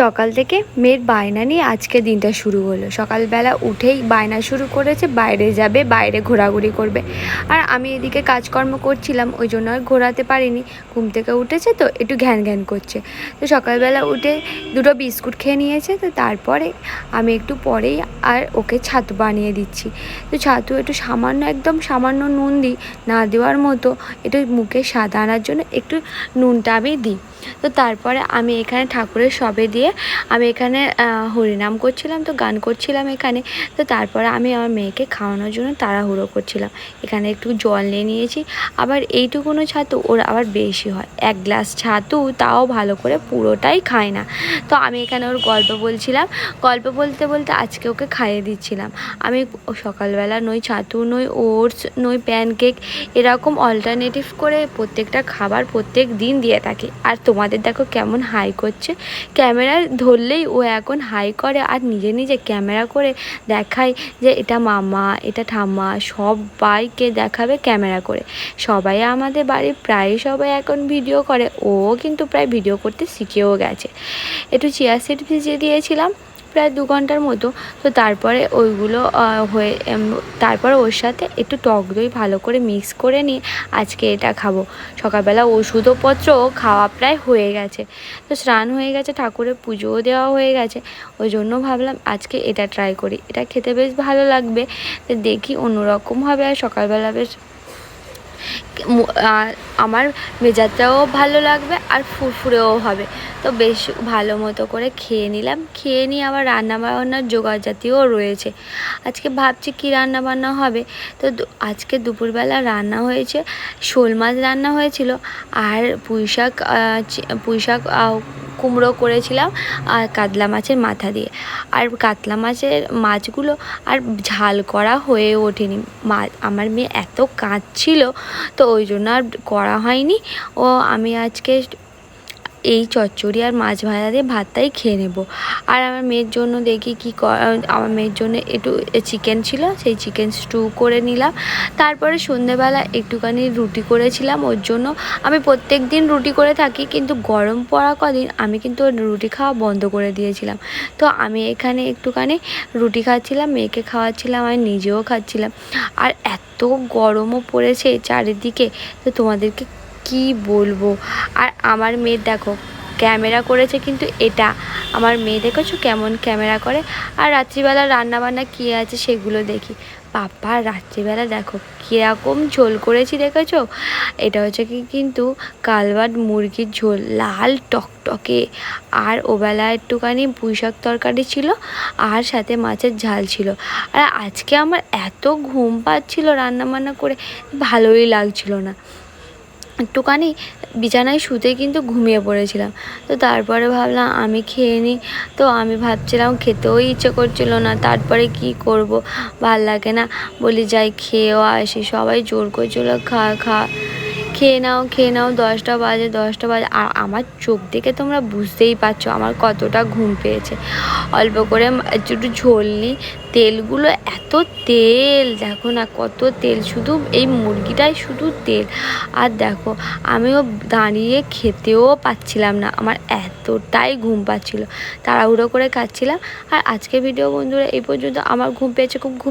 সকাল থেকে মেয়ের বায়না নিয়ে আজকে দিনটা শুরু হলো। সকালবেলা উঠেই বায়না শুরু করেছে, বাইরে যাবে, বাইরে ঘোরাঘুরি করবে। আর আমি এদিকে কাজকর্ম করছিলাম, ওই জন্য আর ঘোরাতে পারিনি। ঘুম থেকে উঠেছে তো, একটু ঘ্যান ঘ্যান করছে। তো সকালবেলা উঠে দুটো বিস্কুট খেয়ে নিয়েছে, তো তারপরে আমি একটু পরেই আর ওকে ছাতু বানিয়ে দিচ্ছি। তো ছাতু একটু সামান্য, একদম সামান্য নুন দিই, না দেওয়ার মতো, একটু মুখে স্বাদ আনার জন্য একটু নুনটা আমি দিই। তো তারপরে আমি এখানে ঠাকুরের সবে দিয়ে আমি এখানে হরিনাম করছিলাম তো, গান করছিলাম এখানে। তো তারপরে আমি আমার মেয়েকে খাওয়ানোর জন্য তাড়াহুড়ো করছিলাম। এখানে একটু জল নিয়ে নিয়েছি। আবার এইটুকুনো ছাতু ওর আবার বেশি হয়। এক গ্লাস ছাতু তাও ভালো করে পুরোটাই খায় না। তো আমি এখানে ওর গল্প বলছিলাম। গল্প বলতে বলতে আজকে ওকে খাইয়ে দিচ্ছিলাম। আমি সকালবেলা নই ছাতু, নই ওটস, নই প্যানকেক এরকম অল্টারনেটিভ করে প্রত্যেকটা খাবার প্রত্যেক দিন দিয়ে থাকি। আর তোমাদের দেখো কেমন হাই করছে। ক্যামেরা ধরলেই ও এখন হাই করে আর নিজে নিজে ক্যামেরা করে দেখায় যে এটা মামা, এটা ঠাম্মা, সবাইকে দেখাবে ক্যামেরা করে। সবাই আমাদের বাড়ির প্রায় সবাই এখন ভিডিও করে, ও কিন্তু প্রায় ভিডিও করতে শিখেও গেছে। একটু চেয়ার সিট ভিজিয়ে দিয়েছিলাম প্রায় দু ঘণ্টার মতো। তো তারপরে ওইগুলো হয়ে তারপরে ওর সাথে একটু টক দই ভালো করে মিক্স করে নিয়ে আজকে এটা খাব। সকালবেলা ওষুধপত্র খাওয়া প্রায় হয়ে গেছে। তো স্নান হয়ে গেছে, ঠাকুরের পুজোও দেওয়া হয়ে গেছে। ওই জন্য ভাবলাম আজকে এটা ট্রাই করি। এটা খেতে বেশ ভালো লাগবে। দেখি অন্যরকম হবে আর সকালবেলা বেশ আমার মেজাজটাও ভালো লাগবে আর ফুরফুরেও হবে। তো বেশ ভালো মতো করে খেয়ে নিলাম। খেয়ে নিয়ে আবার রান্না বান্নার জোগাড় জাতীয় রয়েছে। আজকে ভাবছি কী রান্না বান্না হবে? তো আজকে দুপুরবেলা রান্না হয়েছে, শোল মাছ রান্না হয়েছিল আর পুঁই শাক কুমড়ো করেছিলাম আর কাতলা মাছের মাথা দিয়ে। আর কাতলা মাছের মাছগুলো আর ঝাল করা হয়ে ওঠেনি। মা, আমার মেয়ে এত কাঁদছিল, তো ওই জন্য আর করা হয়নি। ও, আমি আজকে এই চচ্চড়ি আর মাছ ভাজা দিয়ে ভাতটাই খেয়ে নেব। আর আমার মেয়ের জন্য দেখি কি আমার মেয়ের জন্য একটু চিকেন ছিল, সেই চিকেন স্টু করে নিলাম। তারপরে সন্ধেবেলা একটুখানি রুটি করেছিলাম ওর জন্য। আমি প্রত্যেক দিন রুটি করে থাকি, কিন্তু গরম পড়া কদিন আমি কিন্তু রুটি খাওয়া বন্ধ করে দিয়েছিলাম। তো আমি এখানে একটুখানি রুটি খাচ্ছিলাম, মেয়েকে খাওয়াচ্ছিলাম আর নিজেও খাচ্ছিলাম। আর এত গরমও পড়েছে চারিদিকে, তো তোমাদেরকে কি বলব? আর আমার মেয়ে দেখো, ক্যামেরা করেছে কিন্তু এটা। আমার মেয়ে দেখেছ কেমন ক্যামেরা করে? আর রাত্রিবেলা রান্নাবান্না কী আছে সেগুলো দেখি। বাবা, রাত্রিবেলা দেখো, কীরকম ঝোল করেছি দেখেছ? এটা হচ্ছে কি কিন্তু কালবাট মুরগির ঝোল, লাল টকটকে। আর ওবেলা একটুখানি পুঁইশাক তরকারি ছিল, আর সাথে মাছের ঝাল ছিল। আর আজকে আমার এত ঘুম পাচ্ছিল রান্নাবান্না করে, ভালোই লাগছিল না। একটুখানি বিছানায় শুতে কিন্তু ঘুমিয়ে পড়েছিলাম। তো তারপরে ভাবলাম আমি খেয়ে নিই। তো আমি ভাবছিলাম খেতেও ইচ্ছে করছিল না, তারপরে কি করব? ভালো লাগে না। বলি যাই খেয়েও আসি। সবাই জোর করছিল খা খা খেয়ে নাও খেয়ে নাও, দশটা বাজে দশটা বাজে। আর আমার চোখ দেখে তোমরা বুঝতেই পারছ আমার কতটা ঘুম পেয়েছে। অল্প করে একটু ঝোল নিই তেলগুলো, এত তেল, দেখো না কত তেল, শুধু এই মুরগিটাই শুধু তেল। আর দেখো, আমিও দাঁড়িয়ে খেতেও পাচ্ছিলাম না, আমার এতটাই ঘুম পাচ্ছিল। তাড়াহুড়ো করে খাচ্ছিলাম। আর আজকে ভিডিও বন্ধুরা, এই পর্যন্ত। আমার ঘুম পেয়েছে, খুব ঘুম